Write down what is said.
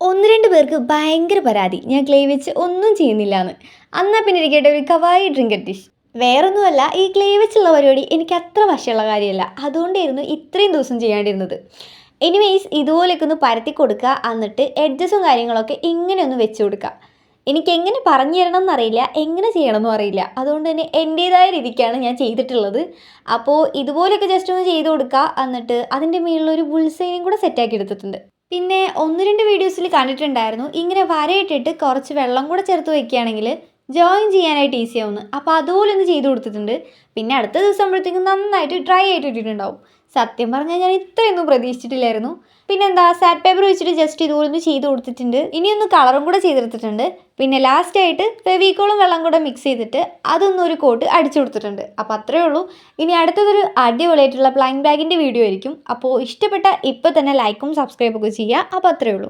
ഒന്ന് രണ്ട് പേർക്ക് ഭയങ്കര പരാതി. ഞാൻ ക്ലേ വെച്ച് ഒന്നും ചെയ്യുന്നില്ല എന്ന് എന്നാൽ പിന്നെ ഇരിക്കട്ടെ ഒരു കവായി ഡ്രിങ്ക് ഡിഷ് വേറൊന്നുമല്ല ഈ ക്ലേ വെച്ചുള്ള പരിപാടി എനിക്ക് അത്ര വശമുള്ള കാര്യമല്ല. അതുകൊണ്ടായിരുന്നു ഇത്രയും ദിവസം ചെയ്യാണ്ടിരുന്നത്. എനിവേയ്സ് ഇതുപോലെയൊക്കെ ഒന്ന് പരത്തി കൊടുക്കുക എന്നിട്ട് എഡ്ജസും കാര്യങ്ങളൊക്കെ ഇങ്ങനെ ഒന്ന് വെച്ച് കൊടുക്കുക. എനിക്ക് എങ്ങനെ പറഞ്ഞു തരണം എന്നറിയില്ല എങ്ങനെ ചെയ്യണമെന്നും അറിയില്ല. അതുകൊണ്ട് തന്നെ എന്റേതായ രീതിക്കാണ് ഞാൻ ചെയ്തിട്ടുള്ളത്. അപ്പോൾ ഇതുപോലെയൊക്കെ ജസ്റ്റ് ഒന്ന് ചെയ്ത് കൊടുക്കുക എന്നിട്ട് അതിന്റെ മേളിലൊരു ബുൾസൈനും കൂടെ സെറ്റാക്കി എടുത്തിട്ടുണ്ട്. പിന്നെ ഒന്ന് രണ്ട് വീഡിയോസിൽ കണ്ടിട്ടുണ്ടായിരുന്നു. ഇങ്ങനെ വരയിട്ടിട്ട് കുറച്ച് വെള്ളം കൂടെ ചേർത്ത് വെക്കുകയാണെങ്കിൽ ജോയിൻ ചെയ്യാനായിട്ട് ഈസി ആവുന്നു. അപ്പോൾ അതുപോലെ ഒന്ന് ചെയ്ത് കൊടുത്തിട്ടുണ്ട്. പിന്നെ അടുത്ത ദിവസം ആകുമ്പോഴത്തേക്കും നന്നായിട്ട് ഡ്രൈ ആയിട്ട് ഇട്ടിട്ടുണ്ടാവും. സത്യം പറഞ്ഞാൽ ഞാൻ ഇത്രയൊന്നും പ്രതീക്ഷിച്ചിട്ടില്ലായിരുന്നു. പിന്നെന്താ സാറ്റ് പേപ്പർ വെച്ചിട്ട് ജസ്റ്റ് ഇതുപോലെ ഒന്ന് ചെയ്ത് കൊടുത്തിട്ടുണ്ട്. ഇനിയൊന്ന് കളറും കൂടെ ചെയ്തെടുത്തിട്ടുണ്ട്. പിന്നെ ലാസ്റ്റ് ആയിട്ട് ഫെവിക്കോളും വെള്ളം കൂടെ മിക്സ് ചെയ്തിട്ട് അതൊന്നും ഒരു കോട്ട് അടിച്ചു കൊടുത്തിട്ടുണ്ട്. അപ്പോൾ അത്രയേ ഉള്ളൂ. ഇനി അടുത്തതൊരു അടിപൊളിയായിട്ടുള്ള പ്ലൈൻ ബാഗിന്റെ വീഡിയോ ആയിരിക്കും. അപ്പോൾ ഇഷ്ടപ്പെട്ട ഇപ്പോൾ തന്നെ ലൈക്കും സബ്സ്ക്രൈബൊക്കെ ചെയ്യുക. അപ്പോൾ അത്രയേ ഉള്ളൂ.